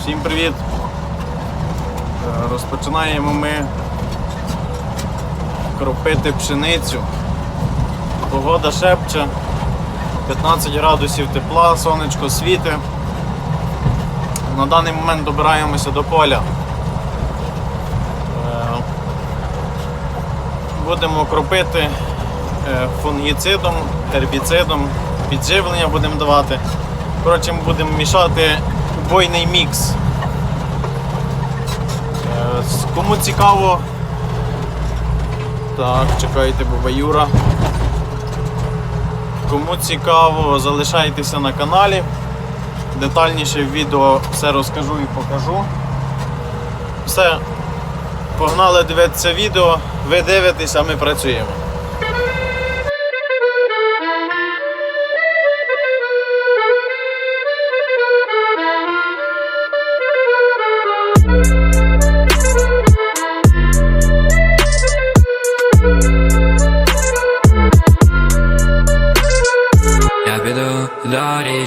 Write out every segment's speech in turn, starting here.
Всім привіт! Е, Розпочинаємо ми кропити пшеницю. Погода шепче, 15 градусів тепла, сонечко світи. На даний момент добираємося до поля. Е, Будемо кропити е, фунгіцидом, гербіцидом, підживлення будемо давати. Коротше, будемо мішати убойний мікс. Е, Кому цікаво. Так, чекайте, баба Юра. Кому цікаво, залишайтеся на каналі. Детальніше в відео все розкажу і покажу. Все, погнали дивитися відео, ви дивитесь, а ми працюємо.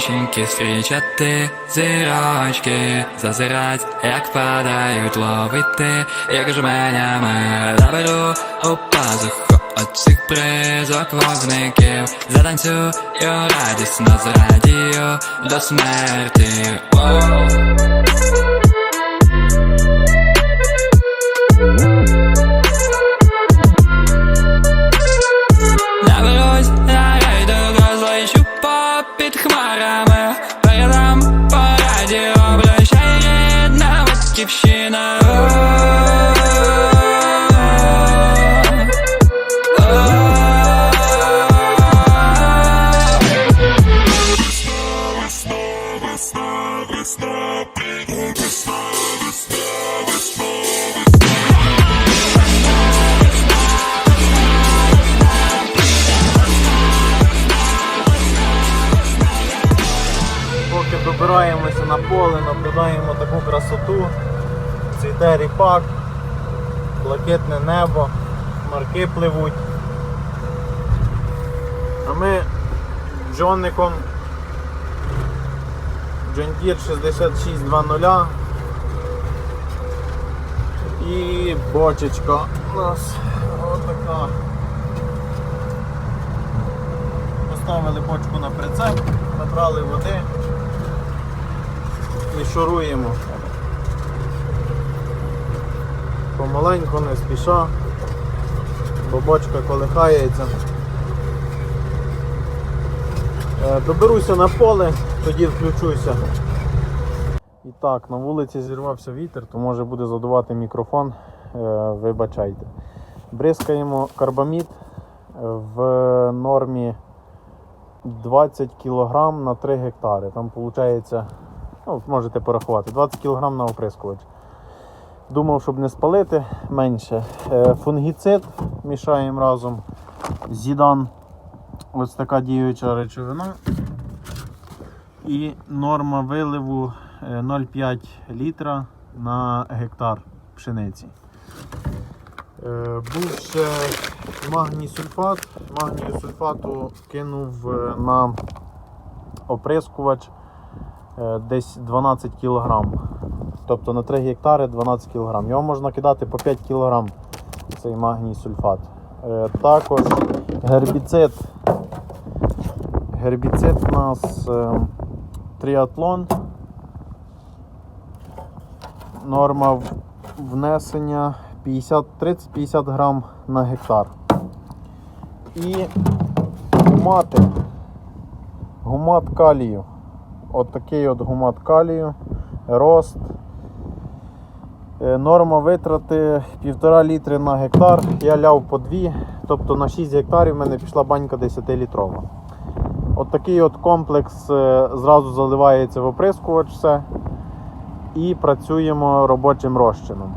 До річеньки зустрічати зірочки, зазирать, як падають ловити, як жменями заберу у пазуху оцих призок вогників, затанцюю радісно зрадію до смерті. Воу. skip shit, I поле, наблюдаємо таку красоту. Цвіте ріпак, блакитне небо, хмарки пливуть. А ми джонником Deere 6620 і бочечка у нас отака. Поставили бочку на прицеп, набрали води і шуруємо. Помаленьку, не спіша, бо бочка колихається. Е, Доберуся на поле, тоді включуся. І так, на вулиці зірвався вітер, то може буде задувати мікрофон. Е, Вибачайте. Бризкаємо карбамід в нормі 20 кг на 3 гектари. Там виходить, ну, можете порахувати, 20 кг на оприскувач. Думав, щоб не спалити менше. Е, Фунгіцид мішаємо разом. Зідан. Ось така діюча речовина. І норма виливу е, 0,5 літра на гектар пшениці. Е, Був ще магній сульфат. Магнію сульфату кинув е, на оприскувач е, десь 12 кг. Тобто на 3 гектари 12 кг. Його можна кидати по 5 кг цей магній сульфат. Е, Також гербіцид. Гербіцид у нас е, тріатлон. Норма внесення 30-50 грам на гектар. І гумати. Гумат калію. От такий от гумат калію. Рост. Е, Норма витрати 1,5 літри на гектар. Я ляв по 2, тобто на 6 гектарів в мене пішла банька 10 літрова. От такий от комплекс е, зразу заливається в оприскувач все. І працюємо робочим розчином.